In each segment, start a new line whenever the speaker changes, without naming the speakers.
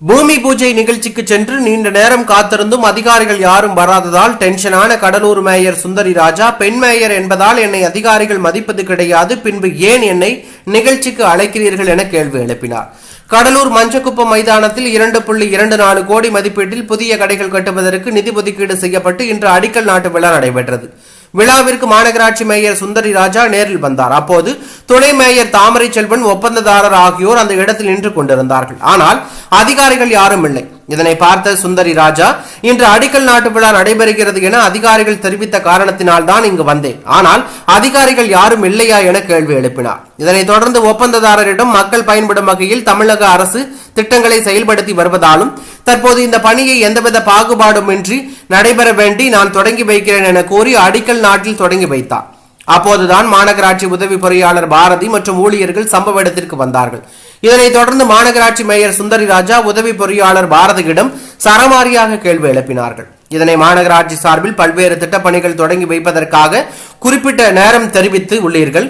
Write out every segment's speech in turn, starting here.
பூமி பூஜை நிகழ்ச்சிக்கு சென்று நீண்ட நேரம் காத்திருந்தும் அதிகாரிகள் யாரும் வராததால் டென்ஷனான கடலூர் மேயர் சுந்தரி ராஜா பெண் மேயர் என்பதால் என்னை அதிகாரிகள் மதிப்பது கிடையாது பின்பு ஏன் என்னை நிகழ்ச்சிக்கு அழைக்கிறீர்கள் என கேள்வி எழுப்பினார். கடலூர் மஞ்சக்குப்பம் மைதானத்தில் இரண்டு புள்ளி இரண்டு நாலு கோடி மதிப்பீட்டில் புதிய கடைகள் கட்டுவதற்கு நிதி ஒதுக்கீடு செய்யப்பட்டு இன்று அடிக்கல் நாட்டு விழா நடைபெற்றது. விழாவிற்கு மாநகராட்சி மேயர் சுந்தரி ராஜா நேரில் வந்தார். அப்போது துணை மேயர் தாமரை செல்வன் ஒப்பந்ததாரர் ஆகியோர் அந்த இடத்தில் நின்று கொண்டிருந்தார்கள். ஆனால் அதிகாரிகள் யாரும் இல்லை. இதனை பார்த்த சுந்தரி ராஜா இன்று அடிக்கல் நாட்டு விழா நடைபெறுகிறது என அதிகாரிகள் தெரிவித்த காரணத்தினால் தான் இங்கு வந்தேன். ஆனால் அதிகாரிகள் யாரும் இல்லையா என கேள்வி எழுப்பினார். இதனைத் தொடர்ந்து ஒப்பந்ததாரரிடம் மக்கள் பயன்படும் வகையில் தமிழக அரசு திட்டங்களை செயல்படுத்தி வருவதாலும் தற்போது இந்த பணியை எந்தவித பாகுபாடுமின்றி நடைபெற வேண்டி நான் தொடங்கி வைக்கிறேன் என கூறி அடிக்கல் நாட்டில் தொடங்கி வைத்தார். அப்போதுதான் மாநகராட்சி உதவி பொறியாளர் பாரதி மற்றும் ஊழியர்கள் சம்பவ இடத்திற்கு வந்தார்கள். இதனைத் தொடர்ந்து மாநகராட்சி மேயர் சுந்தரி ராஜா உதவி பொறியாளர் பாரதியிடம் சரமாரியாக கேள்வி எழுப்பினார்கள். இதனை மாநகராட்சி சார்பில் பல்வேறு திட்டப்பணிகள் தொடங்கி வைப்பதற்காக குறிப்பிட்ட நேரம் தெரிவித்து உள்ளீர்கள்.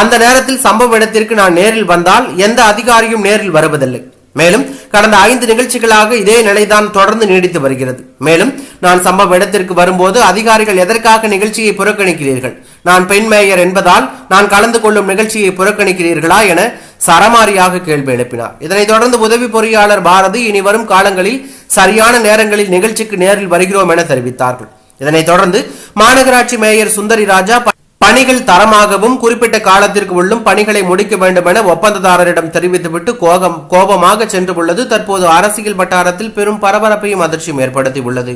அந்த நேரத்தில் சம்பவ இடத்திற்கு நான் நேரில் வந்தால் எந்த அதிகாரியும் நேரில் வருவதில்லை. மேலும் கடந்த ஐந்து நிகழ்ச்சிகளாக இதே நிலைதான் தொடர்ந்து நீடித்து வருகிறது. மேலும் நான் சம்பவ இடத்திற்கு வரும்போது அதிகாரிகள் எதற்காக நிகழ்ச்சியை புறக்கணிக்கிறீர்கள்? நான் பெண் மேயர் என்பதால் நான் கலந்து கொள்ளும் நிகழ்ச்சியை புறக்கணிக்கிறீர்களா என சரமாரியாக கேள்வி எழுப்பினார். இதனைத் தொடர்ந்து உதவி பொறியாளர் பாரதி இனி வரும் காலங்களில் சரியான நேரங்களில் நிகழ்ச்சிக்கு நேரில் வருகிறோம் என தெரிவித்தார்கள். இதனைத் தொடர்ந்து மாநகராட்சி மேயர் சுந்தரி ராஜா பணிகள் தரமாகவும் குறிப்பிட்ட காலத்திற்கு உள்ளும் பணிகளை முடிக்க வேண்டும் என ஒப்பந்ததாரரிடம் தெரிவித்துவிட்டு கோபம் கோபமாக சென்று உள்ளது தற்போது அரசியல் வட்டாரத்தில் பெரும் பரபரப்பையும் அதிர்ச்சியும் ஏற்படுத்தி உள்ளது